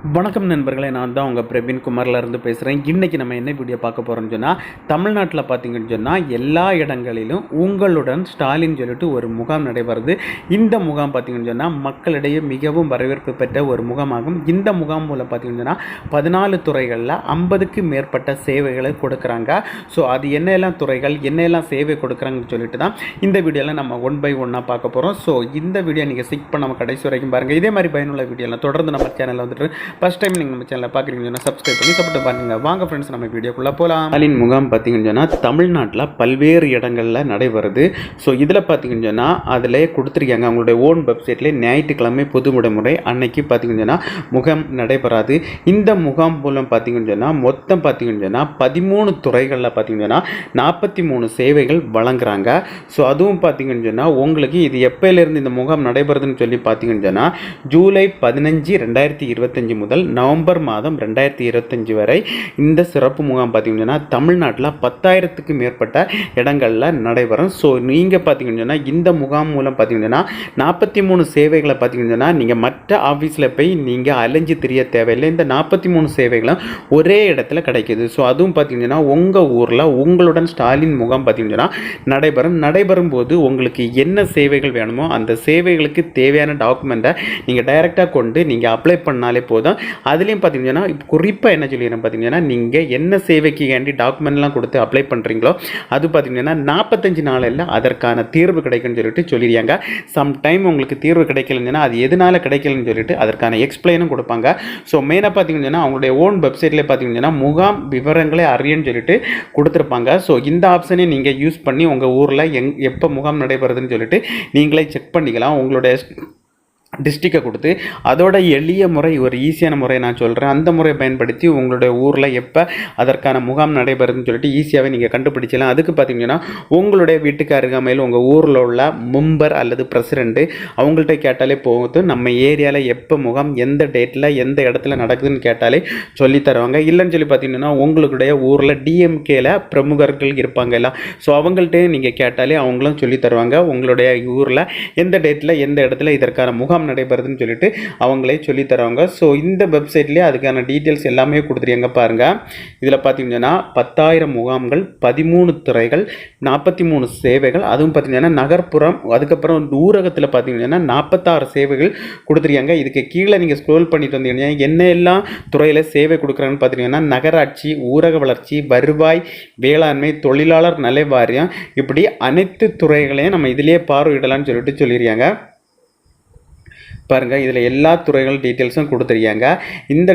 வணக்கம் நண்பர்களே நான் தான் உங்கள் பிரவீன் குமார்லேருந்து பேசுகிறேன் இன்றைக்கி நம்ம என்ன வீடியோ பார்க்க போகிறோம்னு சொன்னால் தமிழ்நாட்டில் பார்த்தீங்கன்னு சொன்னால் எல்லா இடங்களிலும் உங்களுடன் ஸ்டாலின் சொல்லிட்டு ஒரு முகாம் நடைபெறுது இந்த முகாம் பார்த்தீங்கன்னு சொன்னால் மக்களிடையே மிகவும் வரவேற்பு பெற்ற ஒரு முகாமாகும். இந்த முகாம் மூலம் பார்த்தீங்கன்னு சொன்னால் பதினாலு துறைகளில் ஐம்பதுக்கு மேற்பட்ட சேவைகளை கொடுக்குறாங்க. ஸோ அது என்னெல்லாம் துறைகள் என்னெல்லாம் சேவை கொடுக்குறாங்கன்னு சொல்லிட்டு தான் இந்த வீடியோவில் நம்ம ஒன் பை ஒன்னாக பார்க்க போகிறோம் ஸோ இந்த வீடியோ நீங்கள் ஸ்கிப் பண்ணாமல் கடைசி வரைக்கும் பாருங்கள் இதே மாதிரி பயனுள்ள வீடியோலாம் தொடர்ந்து நம்ம சேனலில் வந்துட்டு ஃபஸ்ட் டைம் நீங்கள் நம்ம சேனலில் பார்க்குறீங்கன்னா சப்ஸ்கிரைப் பண்ணி சப்போர்ட் பண்ணுங்கள் வாங்க ஃப்ரெண்ட்ஸ் நம்ம வீடியோக்குள்ளே போகலாம் ஸ்டாலின் முகாம் பார்த்தீங்கன்னு சொன்னால் தமிழ்நாட்டில் பல்வேறு இடங்களில் நடைபெறுது. ஸோ இதில் பார்த்தீங்கன்னு சொன்னால் அதில் கொடுத்துருக்காங்க. அவங்களுடைய ஓன் வெப்சைட்லேயே ஞாயிற்றுக்கிழமை பொது விடுமுறை அன்னைக்கு பார்த்தீங்கன்னு சொன்னால் முகாம் நடைபெறாது. இந்த முகாம் மூலம் பார்த்தீங்கன்னு சொன்னால் மொத்தம் பார்த்தீங்கன்னு சொன்னால் பதிமூணு துறைகளில் பார்த்தீங்கன்னு சொன்னால் நாற்பத்தி மூணு சேவைகள் வழங்குறாங்க. ஸோ அதுவும் பார்த்தீங்கன்னு சொன்னால் உங்களுக்கு இது எப்போலேருந்து இந்த முகாம் நடைபெறுதுன்னு சொல்லி பார்த்தீங்கன்னு சொன்னால் ஜூலை பதினஞ்சு ரெண்டாயிரத்தி இருபத்தஞ்சி முதல் நவம்பர் மாதம் ரெண்டாயிரத்தி இருபத்தஞ்சி வரை இந்த சிறப்பு முகாம் பார்த்தீங்கன்னா தமிழ்நாட்டில் பத்தாயிரத்துக்கு மேற்பட்ட இடங்களில் நடைபெறும். ஸோ நீங்கள் பார்த்தீங்கன்னா இந்த முகாம் மூலம் பார்த்தீங்கன்னா நாற்பத்தி மூணு சேவைகளை பார்த்தீங்கன்னா நீங்கள் மற்ற ஆஃபீஸில் போய் நீங்கள் அலைஞ்சு தெரிய தேவையில்லை. இந்த நாற்பத்தி மூணு சேவைகளும் ஒரே இடத்துல கிடைக்கிது. ஸோ அதுவும் பார்த்தீங்கன்னா உங்கள் ஊரில் உங்களுடன் ஸ்டாலின் முகாம் பார்த்தீங்கன்னா நடைபெறும் நடைபெறும். போது உங்களுக்கு என்ன சேவைகள் வேணுமோ அந்த சேவைகளுக்கு தேவையான டாக்குமெண்ட்டை நீங்கள் டைரெக்டாக கொண்டு நீங்கள் அப்ளை பண்ணாலே போதும். அதுலேயும் பார்த்தீங்கன்னா குறிப்பாக என்ன சொல்லிடுறேன் பார்த்தீங்கன்னா நீங்கள் என்ன சேவைக்கு வேண்டி டாக்குமெண்ட்லாம் கொடுத்து அப்ளை பண்ணுறீங்களோ அது பார்த்தீங்கன்னா நாற்பத்தஞ்சு நாளில் அதற்கான தீர்வு கிடைக்கும்னு சொல்லிட்டு சொல்லிடுறாங்க சம்டைம் உங்களுக்கு தீர்வு கிடைக்கலன்னா அது எதனால் கிடைக்கலன்னு சொல்லிட்டு அதற்கான எக்ஸ்பிளைனும் கொடுப்பாங்க. ஸோ மெயினாக பார்த்தீங்கன்னா அவங்களுடைய ஓன் வெப்சைட்லேயே பார்த்தீங்கன்னா முகாம் விவரங்களை அறியன்னு சொல்லிட்டு கொடுத்துருப்பாங்க. ஸோ இந்த ஆப்ஷனை நீங்கள் யூஸ் பண்ணி உங்கள் ஊரில் எங் எப்போ முகாம் நடைபெறுதுன்னு சொல்லிட்டு நீங்களே செக் பண்ணிக்கலாம். உங்களுடைய டிஸ்ட்ரிக்டை கொடுத்து அதோட எளிய முறை ஒரு ஈஸியான முறை நான் சொல்கிறேன் அந்த முறையை பயன்படுத்தி உங்களுடைய ஊரில் எப்போ அதற்கான முகாம் நடைபெறுதுன்னு சொல்லிட்டு ஈஸியாகவே நீங்கள் கண்டுபிடிச்சலாம் அதுக்கு பார்த்தீங்கன்னா உங்களுடைய வீட்டுக்கு அருகாமையில் உங்கள் ஊரில் உள்ள மெம்பர் அல்லது பிரசிடெண்ட்டு அவங்கள்ட்ட கேட்டாலே போகுது நம்ம ஏரியாவில் எப்போ முகாம் எந்த டேட்டில் எந்த இடத்துல நடக்குதுன்னு கேட்டாலே சொல்லி தருவாங்க. இல்லைன்னு சொல்லி பார்த்தீங்கன்னா உங்களுடைய ஊரில் டிஎம்கேல பிரமுகர்கள் இருப்பாங்க எல்லாம் ஸோ அவங்கள்ட்ட நீங்கள் கேட்டாலே அவங்களும் சொல்லி தருவாங்க. உங்களுடைய ஊரில் எந்த டேட்டில் எந்த இடத்துல இதற்கான முகாம் நடைபெறுதுன்னு சொல்லிட்டு அவங்களே சொல்லித்தரவங்க ஸோ இந்த வெப்சைட்லேயே அதுக்கான டீட்டெயில்ஸ் எல்லாமே கொடுத்துருங்க பாருங்கள் இதில் பார்த்தீங்கன்னா பத்தாயிரம் முகாம்கள் பதிமூணு துறைகள் நாற்பத்தி மூணு சேவைகள் அதுவும் பார்த்தீங்கன்னா நகர்ப்புறம் அதுக்கப்புறம் ஊரகத்தில் பார்த்தீங்கன்னா நாற்பத்தாறு சேவைகள் கொடுத்துருக்காங்க. இதுக்கு கீழே நீங்கள் ஸ்க்ரோல் பண்ணிட்டு வந்தீங்கன்னா என்ன எல்லாம் துறையில் சேவை கொடுக்குறாங்கன்னு பார்த்தீங்கன்னா நகராட்சி ஊரக வளர்ச்சி வருவாய் வேளாண்மை தொழிலாளர் நல வாரியம் இப்படி அனைத்து துறைகளையும் நம்ம இதிலேயே பார்வையிடலாம்னு சொல்லிட்டு சொல்லியிருக்காங்க. பாருங்கள் இதில் எல்லா துறைகள் டீட்டெயில்ஸும் கொடுத்துருக்காங்க. இந்த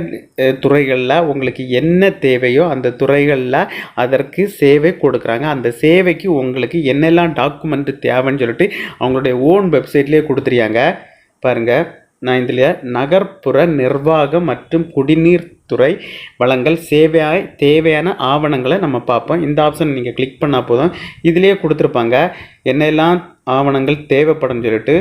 துறைகளில் உங்களுக்கு என்ன தேவையோ அந்த துறைகளில் அதற்கு சேவை கொடுக்குறாங்க. அந்த சேவைக்கு உங்களுக்கு என்னெல்லாம் டாக்குமெண்ட் தேவைன்னு சொல்லிட்டு அவங்களுடைய ஓன் வெப்சைட்லேயே கொடுத்துருக்காங்க. பாருங்கள் நான் இதில் நகர்ப்புற நிர்வாகம் மற்றும் குடிநீர் துறை வளங்கள் சேவையாய் தேவையான ஆவணங்களை நம்ம பார்ப்போம். இந்த ஆப்ஷன் நீங்கள் கிளிக் பண்ணால் போதும். இதிலேயே கொடுத்துருப்பாங்க என்னெல்லாம் ஆவணங்கள் தேவைப்படும் சொல்லிட்டு.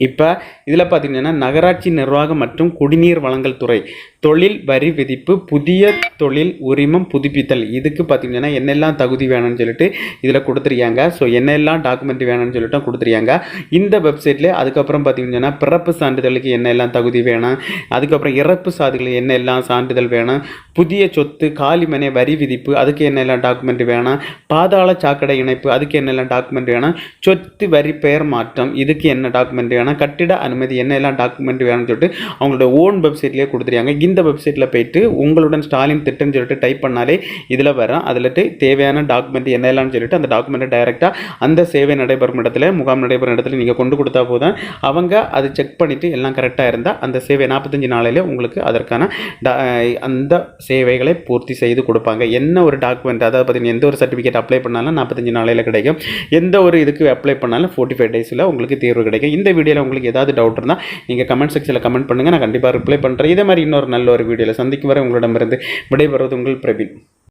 இப்போ இதில் பார்த்தீங்கன்னா நகராட்சி நிர்வாகம் மற்றும் குடிநீர் வழங்கல் துறை. தொழில் வரி விதிப்பு புதிய தொழில் உரிமம் புதுப்பித்தல். இதுக்கு பார்த்தீங்கன்னா என்னெல்லாம் தகுதி வேணும்னு சொல்லிட்டு இதில் கொடுத்துருக்காங்க. ஸோ என்னெல்லாம் டாக்குமெண்ட் வேணும்னு சொல்லிட்டு கொடுத்துருக்காங்க. இந்த வெப்சைட்டில் அதுக்கப்புறம் பார்த்தீங்கன்னா பிறப்பு சான்றிதழுக்கு என்னெல்லாம் தகுதி வேணும்? அதுக்கப்புறம் இறப்பு சாதிகள் என்னெல்லாம் சான்றிதழ் வேணும்? புதிய சொத்து காலிமனை வரி விதிப்பு அதுக்கு என்னெல்லாம் டாக்குமெண்ட் வேணும்? பாதாள சாக்கடை இணைப்பு அதுக்கு என்னெல்லாம் டாக்குமெண்ட் வேணும்? சொத்து வரி பெயர் மாற்றம் இதுக்கு என்ன டாக்குமெண்ட் வேணும்? கட்டிட அனுமதி என்னெல்லாம் டாக்குமெண்ட் வேணும்னு சொல்லிட்டு அவங்களோட ஓன் வெப்சைட்லேயே கொடுத்துருக்காங்க. இந்த வெப்சைட்டில் போயிட்டு உங்களுடன் ஸ்டாலின் திட்டம்னு சொல்லிட்டு டைப் பண்ணாலே இதில் வரும் அதில் தேவையான டாக்குமெண்ட் என்னெல்லாம் சொல்லிட்டு அந்த டாக்குமெண்ட்டை டைரெக்டாக அந்த சேவை நடைபெறும் இடத்துல முகாம் நடைபெறும் இடத்துல நீங்கள் கொண்டு கொடுத்தா போதும். அவங்க அதை செக் பண்ணிவிட்டு எல்லாம் கரெக்டாக இருந்தால் அந்த சேவை நாற்பத்தஞ்சு நாளையில் உங்களுக்கு அதற்கான அந்த சேவைகளை பூர்த்தி செய்து கொடுப்பாங்க. என்ன ஒரு டாக்குமெண்ட் அதாவது பார்த்தீங்கன்னா எந்த ஒரு சர்டிஃபிகேட் அப்ளை பண்ணாலும் நாற்பத்தஞ்சு நாளையில் கிடைக்கும். எந்த ஒரு இதுக்கு அப்ளை பண்ணாலும் ஃபோர்ட்டி ஃபைவ் டேஸில் உங்களுக்கு தீர்வு கிடைக்கும். இந்த வீடியோவில் உங்களுக்கு ஏதாவது டவுட் இருந்தால் நீங்கள் கமெண்ட் செக்ஷனில் கமெண்ட் பண்ணுங்கள் நான் கண்டிப்பாக ரிப்ளை பண்ணுறேன் இதே மாதிரி இன்னொரு நல்ல ஒரு வீடியோவில் சந்திக்கும் வரை உங்களிடமிருந்து விடைபெறுவது உங்கள் பிரபீன்